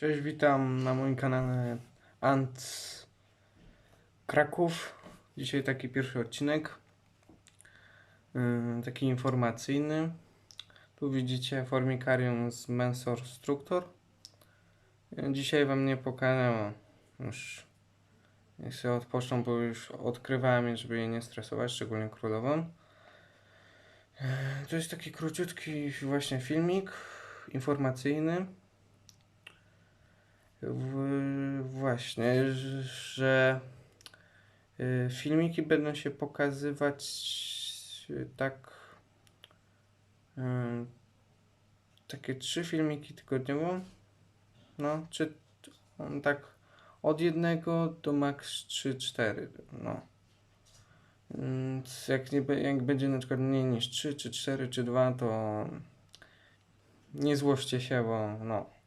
Cześć, witam na moim kanale Ant Kraków. Dzisiaj taki pierwszy odcinek, yy, taki informacyjny. Tu widzicie formikarium z Mensor Structor. Yy, Dzisiaj wam nie pokażę, już niech sobie odpoczną, bo już odkrywałem je, żeby je nie stresować, szczególnie królową. Yy, To jest taki króciutki właśnie filmik informacyjny. Właśnie, że y, filmiki będą się pokazywać y, tak. y, takie trzy filmiki tygodniowo. No, czy on tak od jednego do max 3-4. No. Mm, Jak, nie, jak będzie na przykład mniej niż 3, czy 4, czy 2, to nie złoście się, bo no.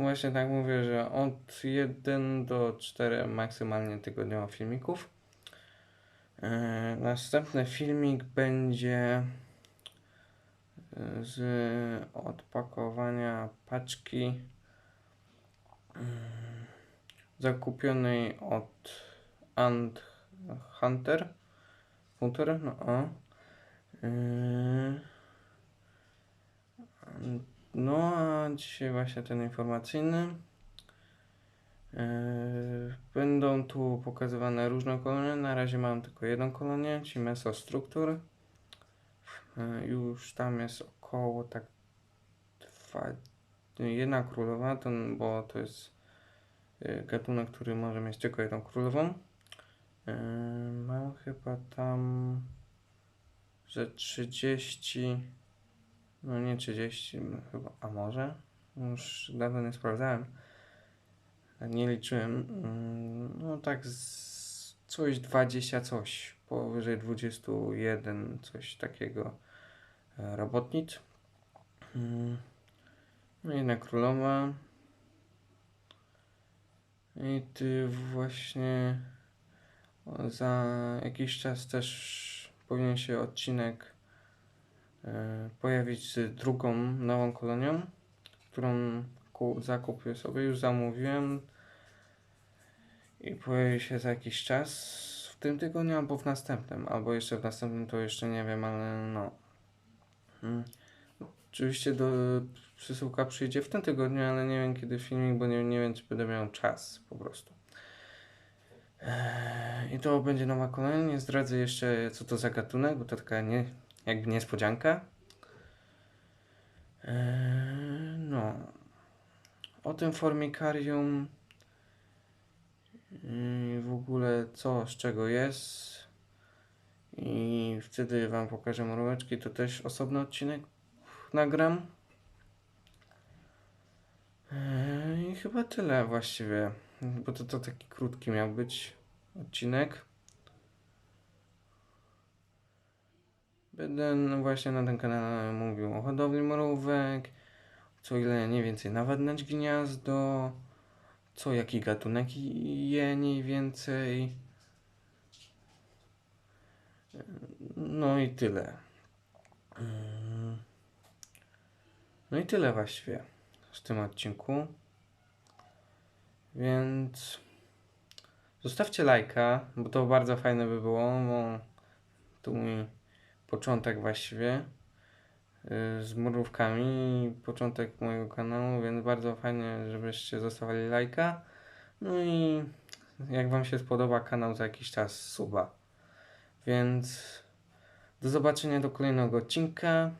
Właśnie tak mówię, że od 1 do 4 maksymalnie tygodniowo filmików. E, Następny filmik będzie e, z odpakowania paczki mm, zakupionej od Ant Hunter. Hunter, no. Yy, no, a dzisiaj właśnie ten informacyjny. Yy, Będą tu pokazywane różne kolonie. Na razie mam tylko jedną kolonię, czyli Meso Struktur. Yy, Już tam jest około tak dwa, jedna królowa, to, bo to jest yy, gatunek, który może mieć tylko jedną królową. Mam chyba tam, że 30 no nie 30 chyba, a może? Już dawno nie sprawdzałem. Nie liczyłem. Mm, No tak z coś 20 coś. Powyżej 21 coś takiego e, robotnic. Mm, No i na królowa. I ty właśnie za jakiś czas też powinien się odcinek pojawić z drugą nową kolonią, którą ku- zakupię sobie, już zamówiłem i pojawi się za jakiś czas w tym tygodniu albo w następnym, albo jeszcze w następnym to jeszcze nie wiem, ale no. Mm. Oczywiście do, przesyłka przyjdzie w tym tygodniu, ale nie wiem kiedy filmik, bo nie, nie wiem czy będę miał czas po prostu. Eee, I to będzie nowa kolonia. Nie zdradzę jeszcze co to za gatunek, bo to taka nie, jakby niespodzianka. Eee, no. O tym formikarium i w ogóle co, z czego jest i wtedy Wam pokażę mróweczki, to też osobny odcinek nagram. Eee, I chyba tyle właściwie, bo to, to taki krótki miał być odcinek. Będę właśnie na tym kanale mówił o hodowli mrówek, co ile mniej więcej nawadniać gniazdo, co jaki gatunek je mniej więcej. No i tyle. No i tyle właściwie w tym odcinku. Więc zostawcie lajka, bo to bardzo fajne by było, bo to mój początek właściwie y, z mrówkami, początek mojego kanału, więc bardzo fajnie, żebyście zostawili lajka. No i jak Wam się spodoba kanał za jakiś czas suba. Więc do zobaczenia do kolejnego odcinka.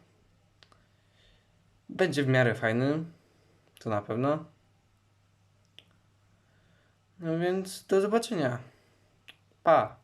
Będzie w miarę fajny, to na pewno. No więc do zobaczenia. Pa!